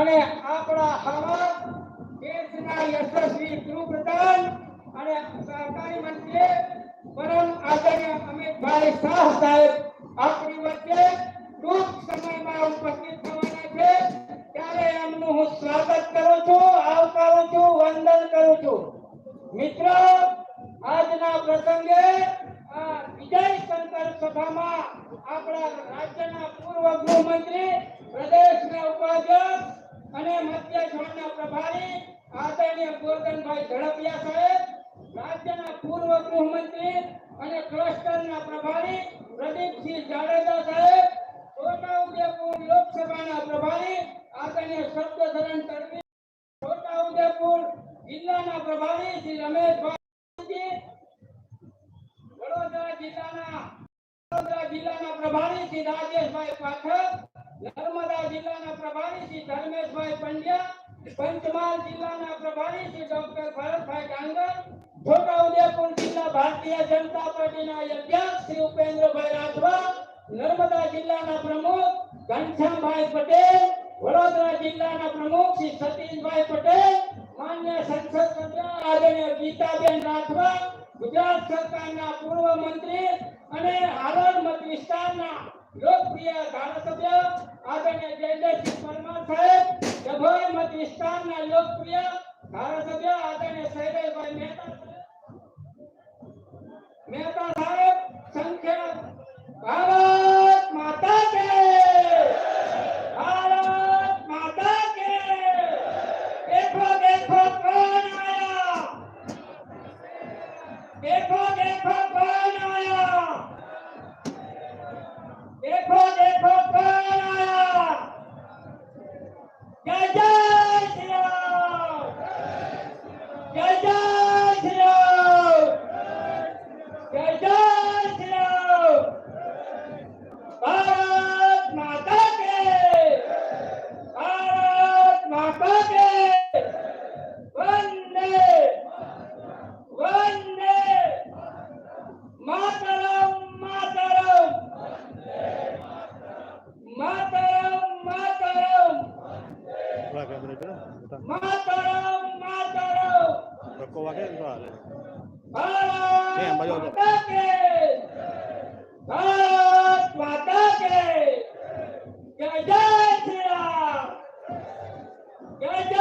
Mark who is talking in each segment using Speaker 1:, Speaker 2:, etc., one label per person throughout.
Speaker 1: અને આપણા હળવદ દેશના યશસ્વી ગૃહપ્રધાન અને સહકારી મંત્રી પરમ આદરણીય અમિતભાઈ શાહ સાહેબ આપણી વચ્ચે પ્રભારી શ્રી રાજેશભાઈ પાઠક નર્મદા જિલ્લાના પ્રભારી શ્રી ધર્મેશભાઈ પંડ્યા પંચમહાલ જિલ્લાના પ્રભારી શ્રી ડોક્ટર ભરતભાઈ ડાંગર છોટાઉદેપુર જિલ્લા ભારતીય જનતા પાર્ટીના અધ્યક્ષ શ્રી ઉપેન્દ્રભાઈ રાઠવા નર્મદા જિલ્લાના પ્રમુખ ઘનશ્યામભાઈ પટેલ વડોદરા જિલ્લાના પ્રમુખ શ્રી સતીશભાઈ પટેલ માન્ય સંસદ સભ્ય આદરણીય ગીતાબેન રાઠવા ગુજરાત સરકારના પૂર્વ મંત્રી અને હાલોલ મત વિસ્તારના લોકપ્રિય ધારાસભ્ય આદરણીય જયેન્દ્રસિંહ પરમાર સાહેબ ડભોઈ મત વિસ્તારના લોકપ્રિય ધારાસભ્ય આદરણીય સૈરભાઈ મહેતા મહેતા સાહેબ સંખ્યા ભારત માતા કે जय जय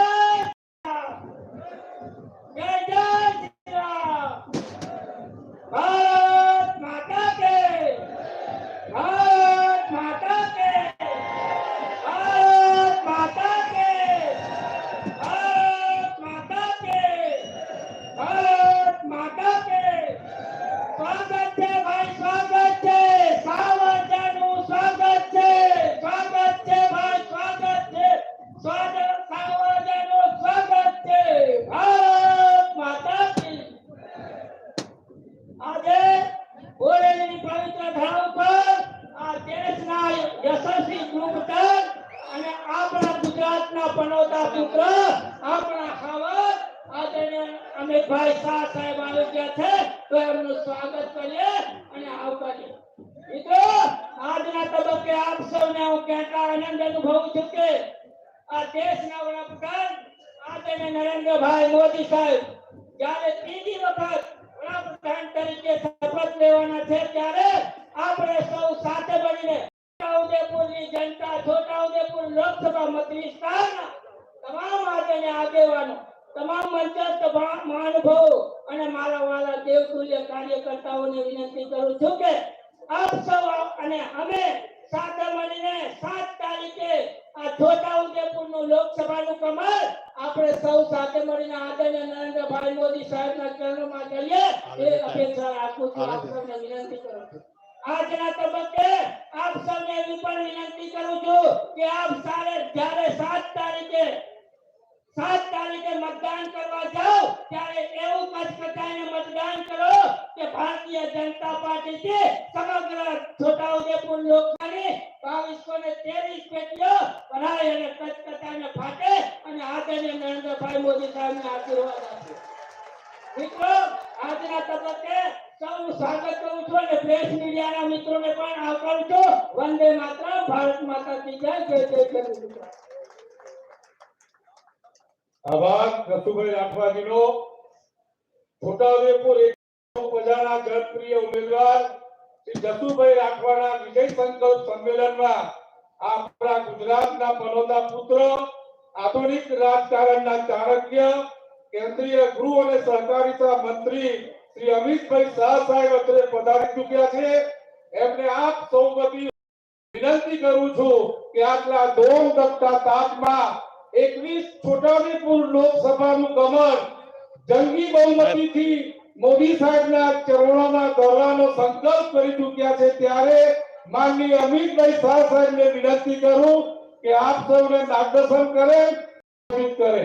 Speaker 1: સાથે બારગ્યા છે તો ન સ્વાગત કરીએ અને આવકારીએ મિત્રો આજના તબક્કે આપ સૌને ઓ કેન્દ્ર આનંદ અનુભવ ચૂક્યા આ દેશ ના વળાકન આજે ને नरेंद्रભાઈ મોદી સાહેબ ગાળે ઇની વખત રબહેંટર કે સપથ લેવાના છે ત્યારે આપણે સૌ સાથે બનીને સૌદેપુરની જનતા છોટાઉદેપુર લોકસભા મંત્રી સ્થાન તમામ આજે ને આગળ વાનો તમામ મંચસ્થ મહાનુભાવો અને મારા વાલા દેવતુલ્ય કાર્યકર્તાઓને વિનંતી કરું છું કે આપ સૌ અને અમે સાથે મળીને સાત તારીખે આ છોટા ઉદેપુરનું લોકસભાનું કમર આપણે સૌ સાથે મળીને આદરણીય નરેન્દ્રભાઈ મોદી સાહેબના ચરણોમાં કરીએ એ અપેક્ષા રાખું છું આપ સૌને વિનંતી કરું આજના તબક્કે આપ સૌને એવી પણ વિનંતી કરું છું કે આપ સારે જ્યારે સાત તારીખે સાત તારીખે મતદાન કરવા જાઓ ત્યારે એવું કચકચાઈને મતદાન કરો કે ભારતીય જનતા પાર્ટી છે સમગ્ર છોટાઉદેપુર લોકસભાની બાવીસો ને ત્રેવીસ પેટીઓ ભરાય અને કચકચાઈને ફાટે અને આદરણીય નરેન્દ્રભાઈ મોદી સાહેબને આશીર્વાદ આપે મિત્રો આજના તબક્કે સૌનું સ્વાગત કરું છું અને પ્રેસ મીડિયાના મિત્રોને પણ આવકારું છું વંદે માત્ર ભારત માતા કી જય જય જય જય
Speaker 2: આભાર રસુભાઈ રાઠવાજીનો છોટાઉદેપુર પ્રજાના જનપ્રિય ઉમેદવાર શ્રી જસુભાઈ રાઠવાના વિજય સંકલ્પ સંમેલનમાં આપણા ગુજરાતના પનોતા પુત્ર આધુનિક રાજકારણના ચાણક્ય કેન્દ્રીય ગૃહ અને સહકારિતા મંત્રી શ્રી અમિતભાઈ શાહ સાહેબ અત્રે પધારી ચૂક્યા છે એમને આપ સૌ બધી વિનંતી કરું છું કે આટલા દોમ દત્તા તાપમાં એકવીસ છોટાઉદેપુર લોકસભાનું કમળ જંગી બહુમતીથી મોદી સાહેબના ચરણોના દોરાનો સંકલ્પ કરી ચૂક્યા છે ત્યારે માનની અમિતભાઈ શાહ સાહેબને વિનંતી કરું કે આપ સૌને માર્ગદર્શન કરે કરે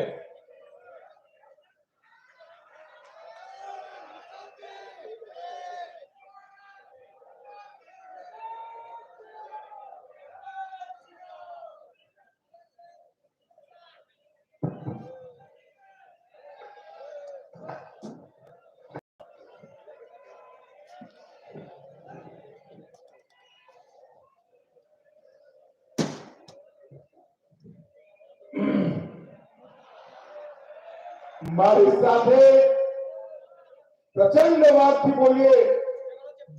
Speaker 3: मारी साथे प्रचंड बात थी बोलिए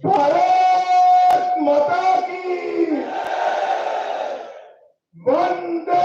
Speaker 3: भारत माता की वंदे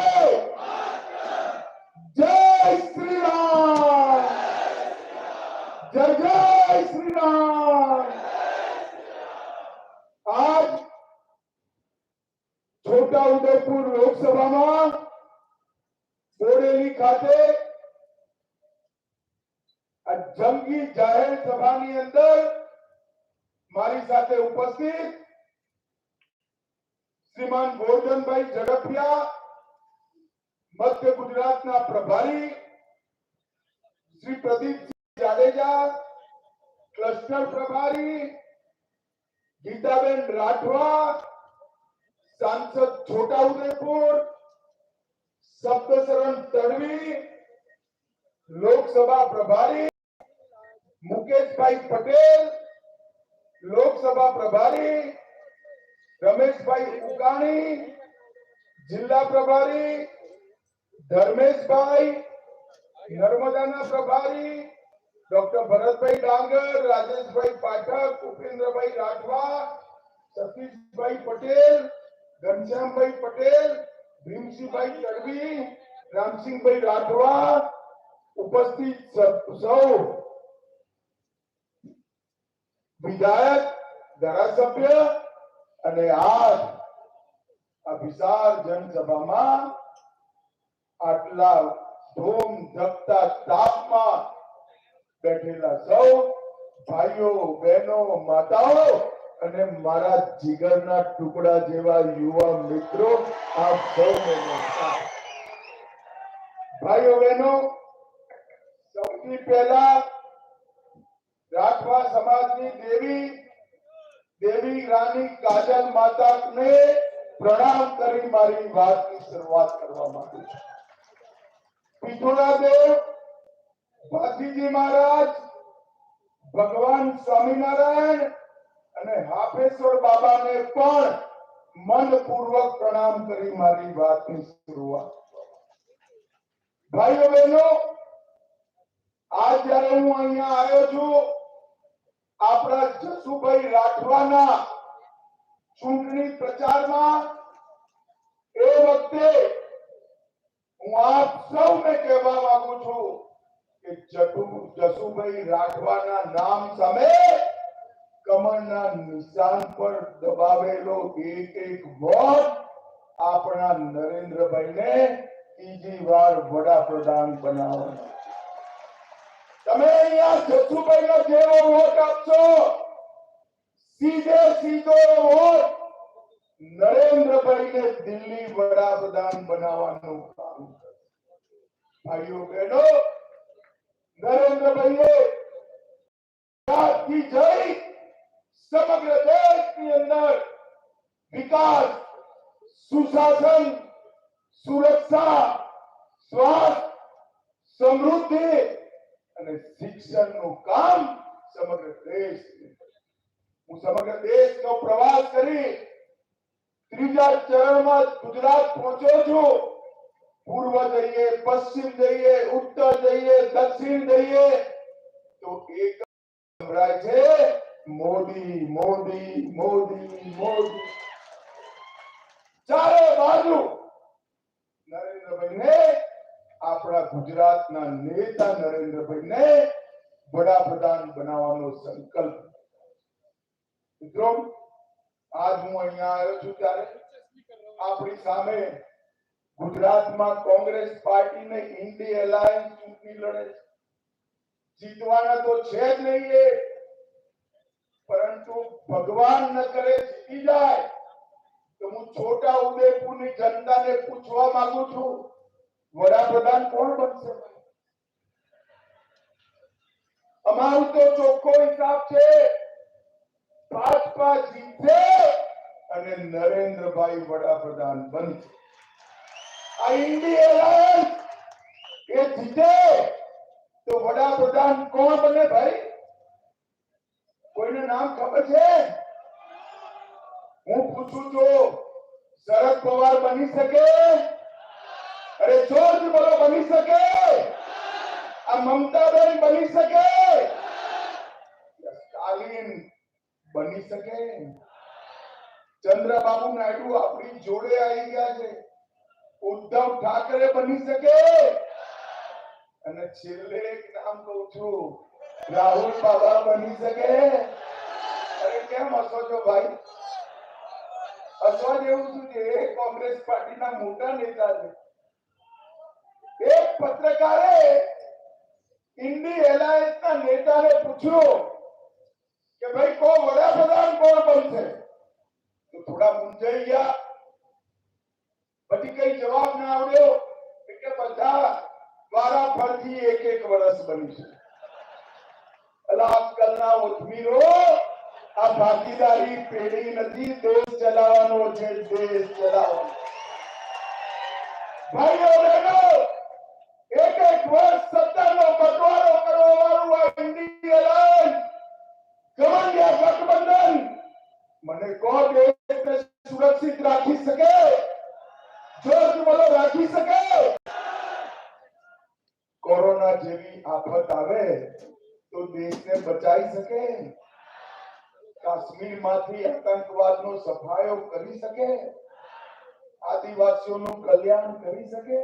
Speaker 3: नारायण राठवा सांसद छोटा उदयपुर सप्तरण तड़वी लोकसभा प्रभारी मुकेश भाई पटेल लोकसभा प्रभारी रमेश भाई उकाणी जिला प्रभारी धर्मेश भाई नर्मदाना प्रभारी डॉक्टर भरत भाई डांगर राजेश भाई पाठक પાઠક भाई राठवा સતીશભાઈ પટેલ ઘનશ્યામભાઈ પટેલ ભીમસિંહભાઈ તડવી રામસિંહભાઈ રાઠવા ઉપસ્થિત સૌ વિધાયક ધારાસભ્ય અને આજ આ વિશાળ જનસભામાં આટલા ધૂમ ધપતા તાપમાં બેઠેલા સૌ ભાઈઓ બહેનો માતાઓ અને મારા જીગરના ટુકડા જેવા યુવા મિત્રો આપ સૌને ભાઈઓ બહેનો સૌથી પહેલા રાઠવા સમાજની દેવી દેવી રાણી કાજલ માતાને પ્રણામ કરી મારી વાતની શરૂઆત કરવા માંગુ છું પિથોરાદેવ ભાતીજી મહારાજ ભગવાન સ્વામિનારાયણ અને હાફેશ્વર બાબાને પણ મનપૂર્વક પ્રણામ કરી મારી વાતની શરૂઆત ભાઈઓ બહેનો આજ જયારે હું અહીંયા આવ્યો છું આપણા જસુભાઈ રાઠવાના ચૂંટણી પ્રચારમાં એ વખતે હું આપ સૌને કહેવા માંગુ છું કે જસુભાઈ રાઠવાના નામ સામે કમળના નિશાન પર દબાવેલો એક એક વોટ આપણા નરેન્દ્રભાઈને ત્રીજી વાર વડાપ્રધાન બનાવવાનો તમે અહીંયા છઠ્ઠુભાઈ નો જેવો વોટ આપશો સીધે સીધો વોટ નરેન્દ્રભાઈને દિલ્હી વડાપ્રધાન બનાવવાનું કામ ભાઈઓ બહેનો નરેન્દ્રભાઈએ જઈ સમગ્ર દેશ ની અંદર વિકાસ સુખાધન સુરક્ષા સ્વાસ્થ્ય સમૃદ્ધિ અને શિક્ષણ નું કામ સમગ્ર દેશ ને મુસમગ દેશ કે પ્રવાસ કરી ત્રીજા જલમત ગુજરાત પહોંચ્યો છું પૂર્વ ધરીએ પશ્ચિમ ધરીએ ઉત્તર ધરીએ દક્ષિણ ધરીએ તો એક અભરાય છે મોદી મોદી મોદી મોદી ચારે બાજુ નરેન્દ્રભાઈ ને આપણા ગુજરાતના નેતા નરેન્દ્રભાઈ ને વડાપ્રધાન બનાવવાનો સંકલ્પ મિત્રો આજ હું અહીંયા આવ્યો છું ત્યારે આપણી સામે ગુજરાતમાં કોંગ્રેસ પાર્ટી ને ઇન્ડિયા એલાયન્સ ચૂંટણી લડે જીતવાના તો છે જ નહીં પરંતુ ભગવાન ન કરે જીતી જાય તો હું છોટા ઉદયપુરની જનતાને પૂછવા માંગુ છું વડાપ્રધાન કોણ બનશે અમારું તો ચોખ્ખો હિસાબ છે ભાજપા જીતશે અને નરેન્દ્રભાઈ વડાપ્રધાન બનશે આ ઇન્ડી એ જીતે તો વડાપ્રધાન કોણ બને ભાઈ કોઈને નામ ખબર છે હું પૂછું છું શરદ પવાર બની શકે અરે જોર્જ બોલો બની શકે આ મમતાબેન બની શકે સ્ટાલિન બની શકે ચંદ્રબાબુ નાયડુ આપણી જોડે આવી ગયા છે ઉદ્ધવ ઠાકરે બની શકે અને છેલ્લે એક નામ કહું છું राहुल बाबा बनी सके अरे क्या मसो जो भाई असवा जेव तुझे एक कांग्रेस पार्टी ना मोटा नेता है एक पत्रकार इंडी अलायंस का नेता ने पूछो कि भाई को बड़ा प्रधान कौन बनते तो थोड़ा मुंझाई गया बटी कई जवाब ना आवड़ो कि बधा द्वारा फर्जी एक एक वर्ष बनी सके અલાપ કરના ઉઠમીરો આ પાકીદારી પેડી નદી દેશ જલાવાનો છે દેશ જલાવો ભાઈઓ ઉઠજો એક એક વર્ષ સત્તાનો પતવારો કરવા વાળું આ ઇન્ડિયા લઈ કમિયા સા કમદાન મને કો દેશને સુરક્ષિત રાખી શકે જો કોલો રાખી શકે કોરોના જેવી આપત આવે तो देश ने बचाई सके कश्मीर माथी आतंकवाद नो सफायो करी सके आदिवासियों नो कल्याण करी सके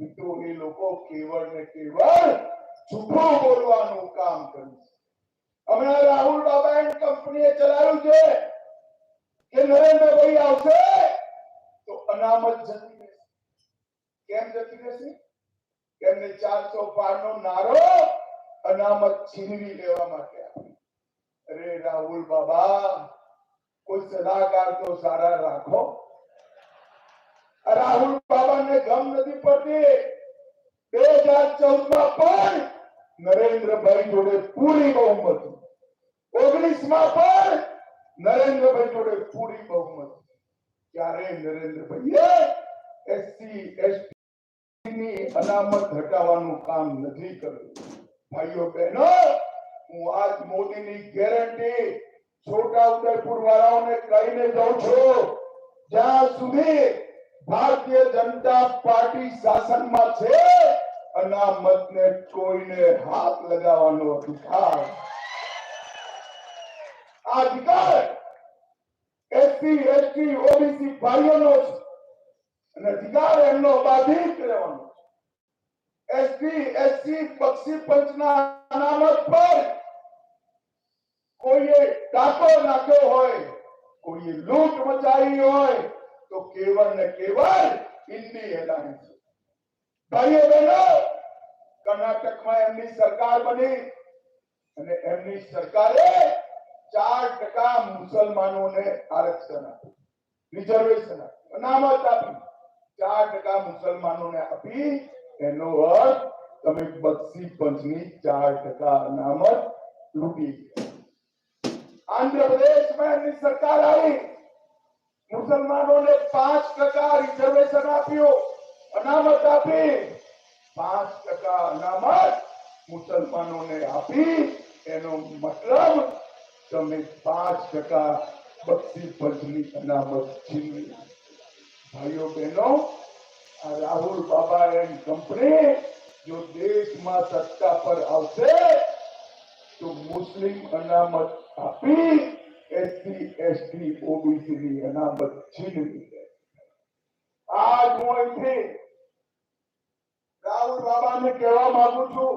Speaker 3: मित्रो लोगो केवल ने केवल छुपो बोलवानो काम करी हमने राहुल बाबा एंड कंपनी चलायो जे के नरेंद्र भाई आवसे तो अनामत जति के केम जति के से केम ने 400 पार नो नारो અનામત છીનવી લેવા માટે અરે રાહુલ બાબા કોઈ સલાહકાર તો સારા રાખો રાહુલ બાબાને ગમ નથી પડતી બે હજાર ચૌદ માં પણ નરેન્દ્રભાઈ જોડે પૂરી બહુમત ઓગણીસ માં પણ નરેન્દ્રભાઈ જોડે પૂરી બહુમત ત્યારે નરેન્દ્રભાઈએ એસસી એસટી ની અનામત હટાવવાનું કામ નથી કર્યું ભાઈઓ બહેનો હું આજ મોટેની ગેરંટી છોટા ઉદયપુર વાળાઓને કહીને જઉં છું જ્યાં સુધી ભાજ્ય જનતા પાર્ટી શાસનમાં છે અને આમ મતને કોઈને હાથ લગાવવાનો દુખા અધિકાર એપીએસી ઓબીસી ભાઈઓનો અને દિગાર એમનો બાધિક કરવાનો एसपी एससी बक्सी पंचना अनामत पर कोई ये डाको नाको हो कोई लूट मचाई हो तो केवल न केवल हिंदी हेलाने से भाइयों बहनों कर्नाटक में एमनी सरकार बनी અને એમની સરકારે ચાર ટકા મુસલમાનોને આરક્ષણ આપ્યું રિઝર્વેશન આપ્યું અનામત આપી ચાર ટકા મુસલમાનોને આપી એનો અર્થ તમે બક્ષી પંચની ચાર ટકા અનામત लूटी आंध्र प्रदेश में अपनी सरकार आई मुसलमानों ने पांच टका रिजर्वेशन આપ્યું અનામત આપી પાંચ ટકા અનામત મુસલમાનોને આપી એનો મતલબ તમે પાંચ ટકા બક્ષી પંચની અનામત છીનવી ભાઈઓ બહેનો આવો પાપા એ કંપની જો દેશમાં સત્તા પર આવશે તો મુસ્લિમ અનામત આપી એપીએસની ઓલ્યુટી અનામત છીનવી આજ મોઇઠે ગામો વાબાને કેવા માંગુ છું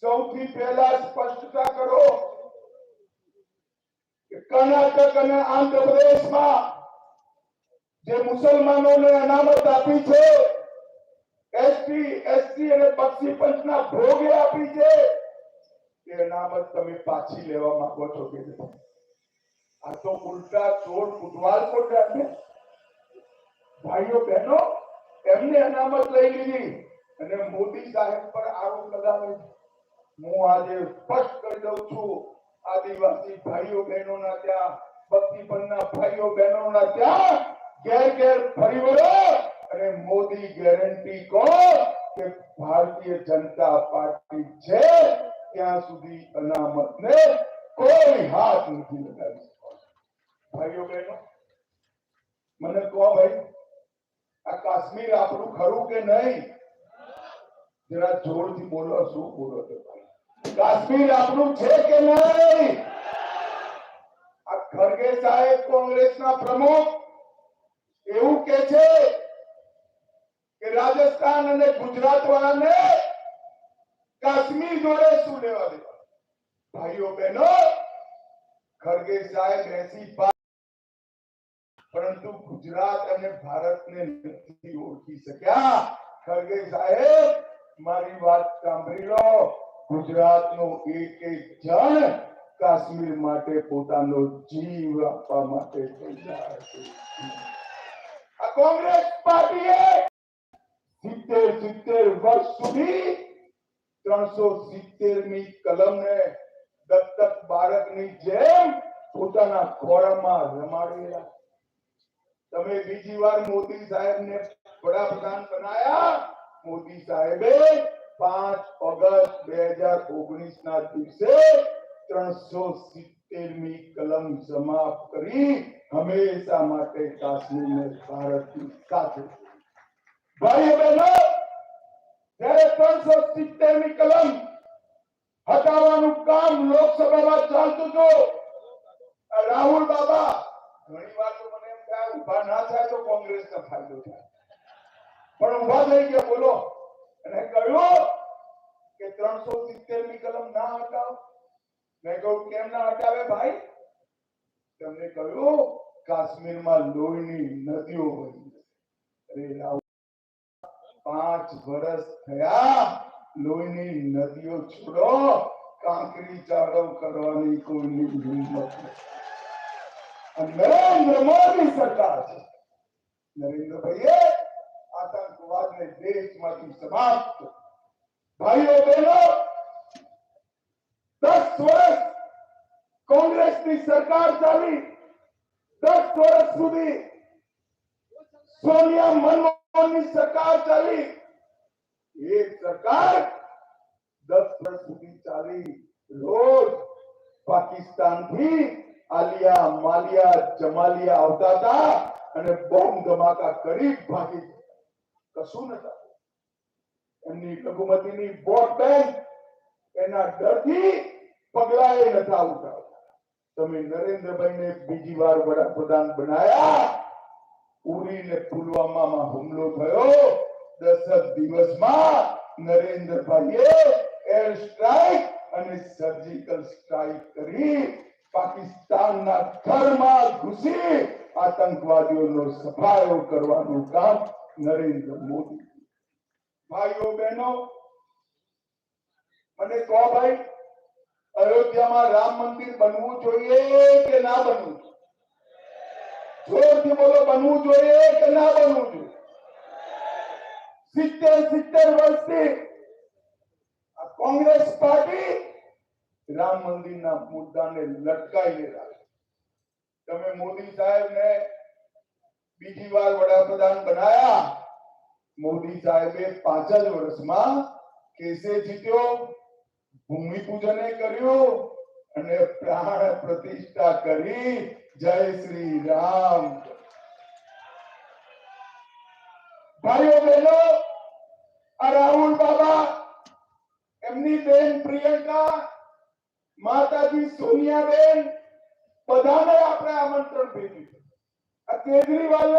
Speaker 3: સૌથી પહેલા સ્પષ્ટીકરણ કરો કે કર્ણાટક અને આંધ્રપ્રદેશમાં જે મુસલમાનોને અનામત આપી છે એસટી એસટી અને પક્ષી પંચના ભોગે આપી છે એ અનામત તમે પાછી લેવા માંગો છો કે આ તો ઉલટા ચોર ઉદવાર કોટા છે ભાઈઓ બહેનો એમને અનામત લઈ લીધી અને મોદી સાહેબ પર આરોપ લગાવે હું આજે સ્પષ્ટ કરી દઉં છું આદિવાસી ભાઈઓ બહેનોના ત્યાં ભક્તિપણના ભાઈઓ બહેનોના ત્યાં कह कर भरी अरे मोदी गारंटी को भारतीय जनता पार्टी छे क्या सुधी अनामत ने कोई हाथ नहीं लगा भाइयों बहनों मैंने कहो भाई आ कश्मीर आप खरू के नहीं जरा जोर थी बोलो शु बोलो तो आप खरगे साहेब कांग्रेस ना प्रमुख એવું કે છે કે રાજસ્થાન અને ગુજરાત વાળાને કાશ્મીર જોડે શું લેવા દેવા ભાઈઓ બહેનો ખરગે સાહેબ એસી પરંતુ ગુજરાત અને ભારતને નથી ઓળખી શક્યા ખરગે સાહેબ મારી વાત સાંભળી લો ગુજરાતનો એક એક જણ કાશ્મીર માટે પોતાનો જીવ આપવા માટે તૈયાર છે આ કોંગ્રેસ પાર્ટીએ સિત્તેર સિત્તેર વર્ષ સુધી ત્રણસો સિત્તેર ની કલમને દત્તક બાળકની જેમ પોતાના ખોળામાં રમાડેલા તમે બીજી વાર મોદી સાહેબને વડાપ્રધાન બનાયા મોદી સાહેબે પાંચ ઓગસ્ટ બે હજાર ઓગણીસ ના દિવસે ત્રણસો સિત્તેર ની કલમ સમાપ્ત કરી हमें समाते कश्मीर में भारती काके भाई बहनों 370 की कलम हटावानु काम लोकसभा में चल तो जो राहुल दादा ઘણી વાતો મને આજ ઉભા ના થાય તો કોંગ્રેસ ન ફાળ્યો પણ ઉભા લઈ ગયો બોલો એ ગર્યો કે 370 ની કલમ ના હટાવ મેં કયો કે ના હટાવે ભાઈ તમે કયો કાશ્મીરમાં લોહીની નદીઓ બની પાંચ વર્ષ થયા લોહીની નદીઓ છોડો કાંકરી ચારો કરવાની કોઈની હિંમત નરેન્દ્ર મોદી સરકાર છે નરેન્દ્રભાઈએ આતંકવાદને દેશમાંથી સમાપ્ત ભાઈઓ બહેનો દસ વર્ષ કોંગ્રેસની સરકાર ચાલી दस वर्ष सुधी सोनिया मनमोहन सरकार चली एक सरकार दस वर्ष सुधी चली रोज पाकिस्तान भी आलिया मालिया जमालिया आता था અને બોમ્બ ધમાકા કરી ભાગી કશું નતા એમની લઘુમતીની બોટ બેન એના ડરથી પગલાએ નતા ઉઠાવ તમે નરેન્દ્રભાઈને બીજી વાર વડાપ્રધાન બનાયા ઉરી ને પુલવામામાં હુમલો થયો દસ દિવસમાં નરેન્દ્રભાઈએ એર સ્ટ્રાઇક અને સર્જિકલ સ્ટ્રાઇક કરી પાકિસ્તાનના ઘરમાં ઘૂસી આતંકવાદીઓનો સફાયો કરવાનું કામ નરેન્દ્ર મોદી ભાઈઓ બહેનો મને કહો ભાઈ અયોધ્યામાં રામ મંદિર બનવું જોઈએ કે ના બનવું જોઈએ બોલો બનવું જોઈએ કે ના બનવું જોઈએ સિત્તેર સિત્તેર વર્ષથી કોંગ્રેસ પાર્ટી રામ મંદિરના મુદ્દાને લટકાવી રાખે તમે મોદી સાહેબને બીજી વાર વડાપ્રધાન બનાયા મોદી સાહેબે પાંચ જ વર્ષમાં કેસે જીત્યો ભૂમિ પૂજન કર્યું અને પ્રાણ પ્રતિષ્ઠા કરી જય શ્રી રામ ભાઈઓ બહેનો આ રાહુલ બાબા એમની બેન પ્રિયંકા માતાજી સોનિયા બેન બધાને આપણે આમંત્રણ ભેજ્યું આ કેજરીવાલ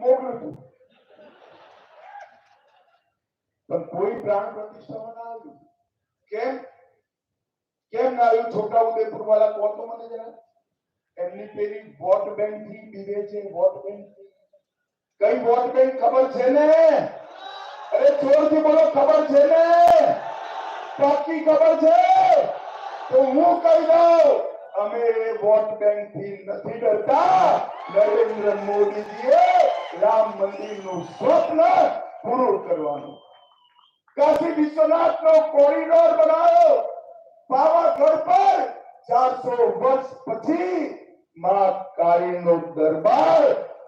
Speaker 3: મોકલ્યું પણ કોઈ પ્રાણ પ્રતિષ્ઠા ના કેમ કેમ ના આવ્યું છોટા ઉદેપુર વાળા કહો તો મને જરા એમની પેલી વોટ બેંક થી બીવે છે વોટ બેંક કઈ વોટ બેંક ખબર છે ને અરે ચોર થી બોલો ખબર છે ને પાકી ખબર છે તો હું કહી દઉં અમે એ વોટ બેંક થી નથી ડરતા નરેન્દ્ર મોદીજીએ રામ મંદિર નું સ્વપ્ન પૂરું કરવાનું કાશી વિશ્વનાથ નો કોરિડોર બનાવ્યો પાવાગઢ પર ચારસો વર્ષ પછી મા કાળીનો દરબાર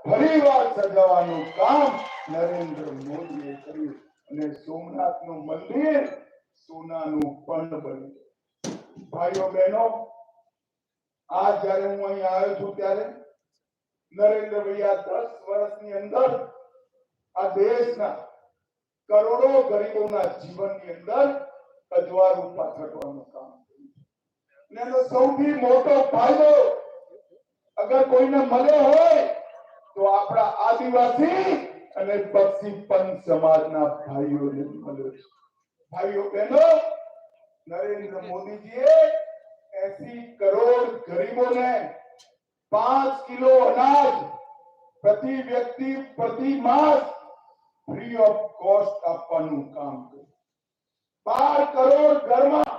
Speaker 3: ફરીવાર સજાવવાનું કામ નરેન્દ્ર મોદીએ કર્યું અને સોમનાથનું મંદિર સોનાનું પણ બન્યું ભાઈઓ બહેનો આ જયારે હું અહીં આવ્યો છું ત્યારે નરેન્દ્રભાઈ આ દસ વર્ષની અંદર આ દેશના કરોડો ગરીબોના જીવનની અંદર અજવાર ઉભા થવાનું કામ એનો સૌથી મોટો ફાયદો અગર કોઈને મળ્યો હોય તો આપણા આદિવાસી અને બક્ષી પંચ સમાજના ભાઈઓને મળ્યો ભાઈઓ બહેનો નરેન્દ્ર મોદીજીએ એસી કરોડ ગરીબોને પાંચ કિલો અનાજ પ્રતિ વ્યક્તિ પ્રતિ માસ ફ્રી ઓફ કોસ્ટ આપવાનું કામ કર્યું બાર કરોડ ઘરમાં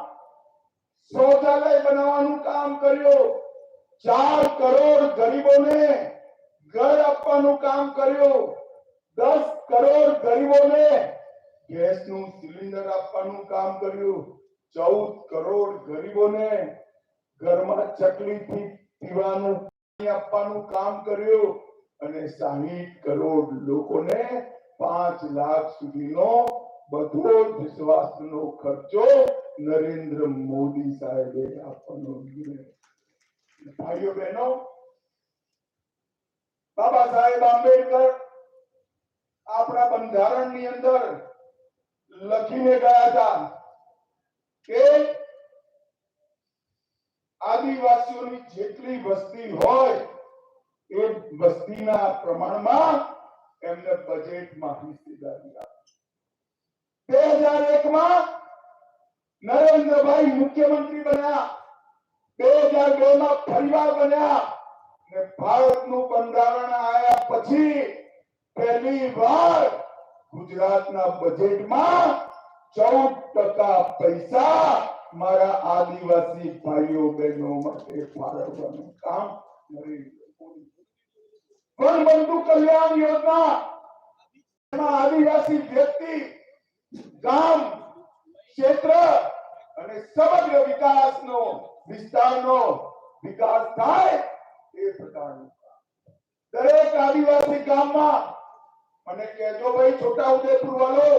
Speaker 3: શૌચાલય બનાવવાનું કામ કર્યું ચાર કરોડ ગરીબોને ઘર આપવાનું કામ કર્યું દસ કરોડ ગરીબોને ગેસનું સિલિન્ડર આપવાનું કામ કર્યું ચૌદ કરોડ ગરીબોને ઘરમાં ચકલીથી પીવાનું પાણી આપવાનું કામ કર્યું અને સાહીઠ કરોડ લોકોને પાંચ લાખ સુધીનો બધું પ્રસાસનો ખર્જો नरेंद्र મોદી સાહેબે આપનો લીને પાવ્યો બેનો બાબા સાહેબ અમબેકા આપરા બંધારણની અંદર લખીને કાયાતા કે આદિવાસીઓની જેટલી વસ્તી હોય એક વસ્તીના પ્રમાણમાં એમને બજેટમાંિસ્તી દા एक में नरेंद्र भाई मुख्यमंत्री बना 2002 में परिवार बना ने भारत નું બંધારણ આયા પછી પહેલી વાર ગુજરાત ના બજેટ માં 14% પૈસા મારા આદિવાસી ભાઈઓ બેનો માટે ફાળવવામાં કાં કોન બંદુ કલ્યાણ યોજના માં આદિવાસી સમગ્ર વિકાસનો વિસ્તારનો વિકાસ થાય એ પ્રકારનું દરેક આદિવાસી ગામમાં મને કહેજો ભાઈ છોટા ઉદેપુર વાળો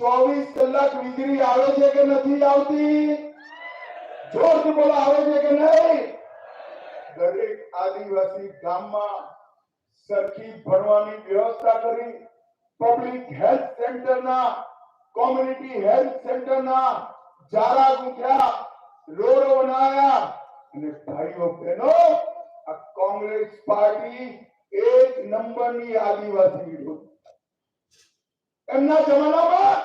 Speaker 3: ચોવીસ કલાક વીજળી આવે છે કે નથી આવતી જોરથી બોલો આવે છે કે નહીં દરેક આદિવાસી ગામમાં સરખી ભણવાની વ્યવસ્થા કરી પબ્લિક હેલ્થ સેન્ટરના કોમ્યુનિટી હેલ્થ સેન્ટરના ઝાલા ગુંઠ્યા રોરો બનાયા અને ભાઈઓ બહેનો આ કોંગ્રેસ પાર્ટી એક નંબરની આદિવાસી એમના જમાનામાં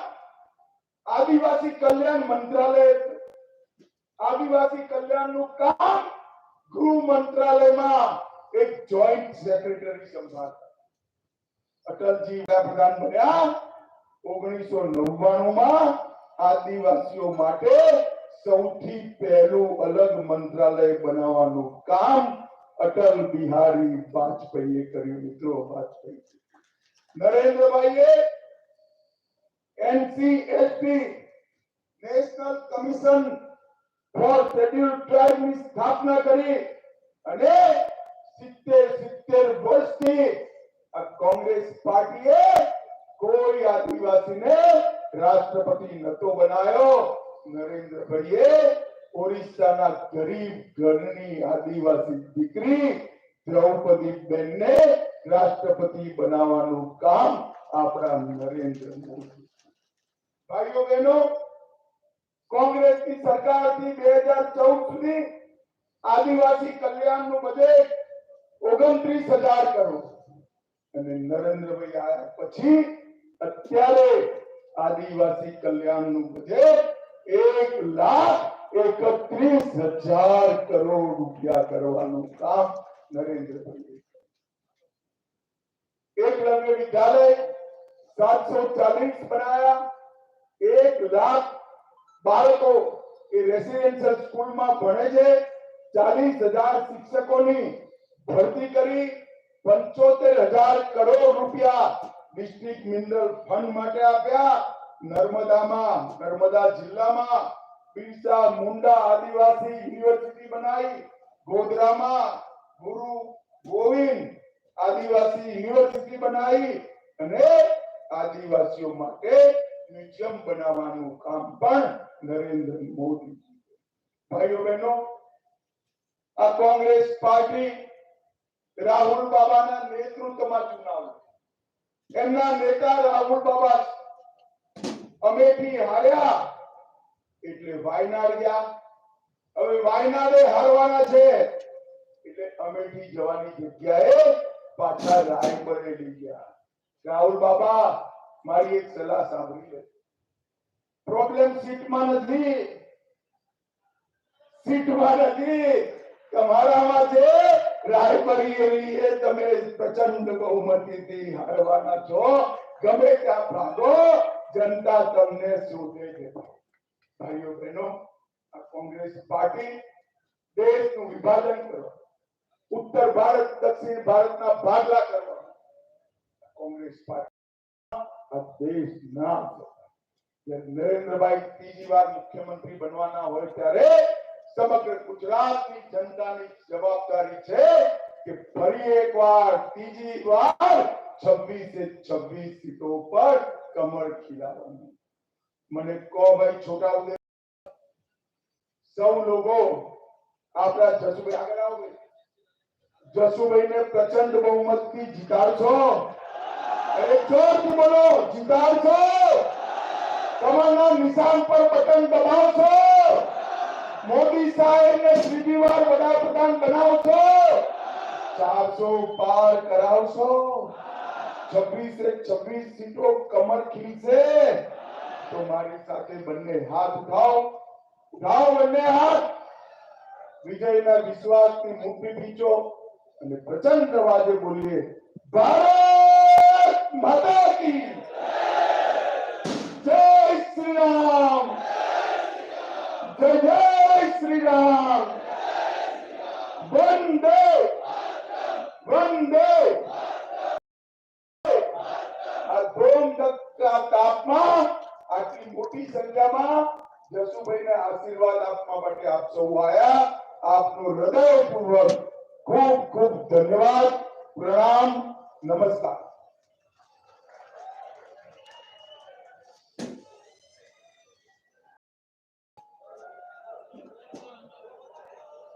Speaker 3: આદિવાસી કલ્યાણ મંત્રાલય આદિવાસી કલ્યાણનું કામ ગૃહ મંત્રાલયમાં એક જોઈન્ટ સેક્રેટરી સંભાળતા અટલજી વડાપ્રધાન બન્યા ઓગણીસો નવ્વાણું માં આદિવાસીઓ માટે સૌથી પહેલો અલગ મંત્રાલય બનાવવાનું કામ અટલ બિહારી પાટશેરી કર્યું મિત્રો પાટશેરી Narendrabhai NCAP national commission for scheduled tribes સ્થાપના કરી અને 70 70 વર્ષથી કોંગ્રેસ પાર્ટીએ કોઈ આદિવાસીને राष्ट्रपति न तो बनायो नरेंद्र भाई ओरिस्सा ना गरीब गणनी आदिवासी दीकरी द्रौपदी बेन ने राष्ट्रपति बनावानो काम आपरा नरेंद्र मोदी भाइयों बहनों कांग्रेस की सरकार थी 2014 में आदिवासी कल्याण नो बजट हजार करोड़ અને भाई आया પછી અત્યારે आदिवासी कल्याण नु बजे 1 लाख 31000 करोड़ रुपया કરવાનો કા નરેન્દ્રભાઈ એક למય વિદ્યાલે 740 બનાયા એક લાખ બાળકો કે રેસિડેન્શિયલ સ્કૂલ માં ભણે છે 40000 શિક્ષકો ની ભરતી કરી 75000 કરોડ રૂપિયા દેશમિત મિન્દલ ફંડ માટે આપ્યા नर्मदा માં नर्मदा જિલ્લામાં પીંસા મુંડા આદિવાસી યુનિવર્સિટી બનાવી ગોદરામાં મુરુ ગોવિંદ આદિવાસી યુનિવર્સિટી બનાવી અને આદિવાસીઓ માટે એન્જમ બનાવવાનું કામ પણ नरेंद्र મોદી ભાઈઓ બહેનો આ કોંગ્રેસ પાર્ટી રાહુલ બાબાના નેતૃત્વમાં ચૂંટણી એના નેતા રામુબાબા અમથી હાર્યા એટલે વાય ના ગયા હવે વાય ના દે હારવાના છે એટલે અમે થી જવાની જગ્યાએ પાછા રાય પર આવી ગયા રાઉર બાબા મારી એક સલાહ સાંભળી પ્રોબ્લેમ સીટમાં નધી સીટ વાળા થી કમાલામાંથી રાય કરી એવી તમે પ્રચંડ બહુમતીથી હારવાના છો ગમે ત્યાં ભાગો જનતા તમને શોધે છે ભાઈઓ બહેનો આ કોંગ્રેસ પાર્ટી દેશનું વિભાજન કરો ઉત્તર ભારત દક્ષિણ ભારતના ભાગલા કરો કોંગ્રેસ પાર્ટી આ દેશ ના નરેન્દ્રભાઈ ત્રીજી વાર મુખ્યમંત્રી બનવાના હોય ત્યારે સમગ્ર ગુજરાતની જનતાની જવાબદારી છે કે ફરી એકવાર ત્રીજી વાર છવ્વીસે છવ્વીસ સીટો પર કમળ ખીલાવવાની મને કહો ભાઈ છોટા ઉદે સૌ લોકો આપણા જસુભાઈ આગળ આવો જસુભાઈ ને પ્રચંડ બહુમતથી જીતાડશો અરે જોરથી બોલો જીતાડશો કમળના નિશાન પર બટન દબાવશો મોદી સાહેબ ને ત્રીજી વાર વડાપ્રધાન બનાવશો ચારસો પાર કરાવશો છવ્વીસ છવ્વીસ સીટો કમર ખીલશે તો મારી સાથે બંને હાથ ઉઠાવ ઉઠાવ બંને હાથ વિજયના વિશ્વાસની મૂર્તિ પીચો અને પ્રચંડ અવાજે બોલીએ ભારત માતા आपसे आया आपको हृदय पूर्वक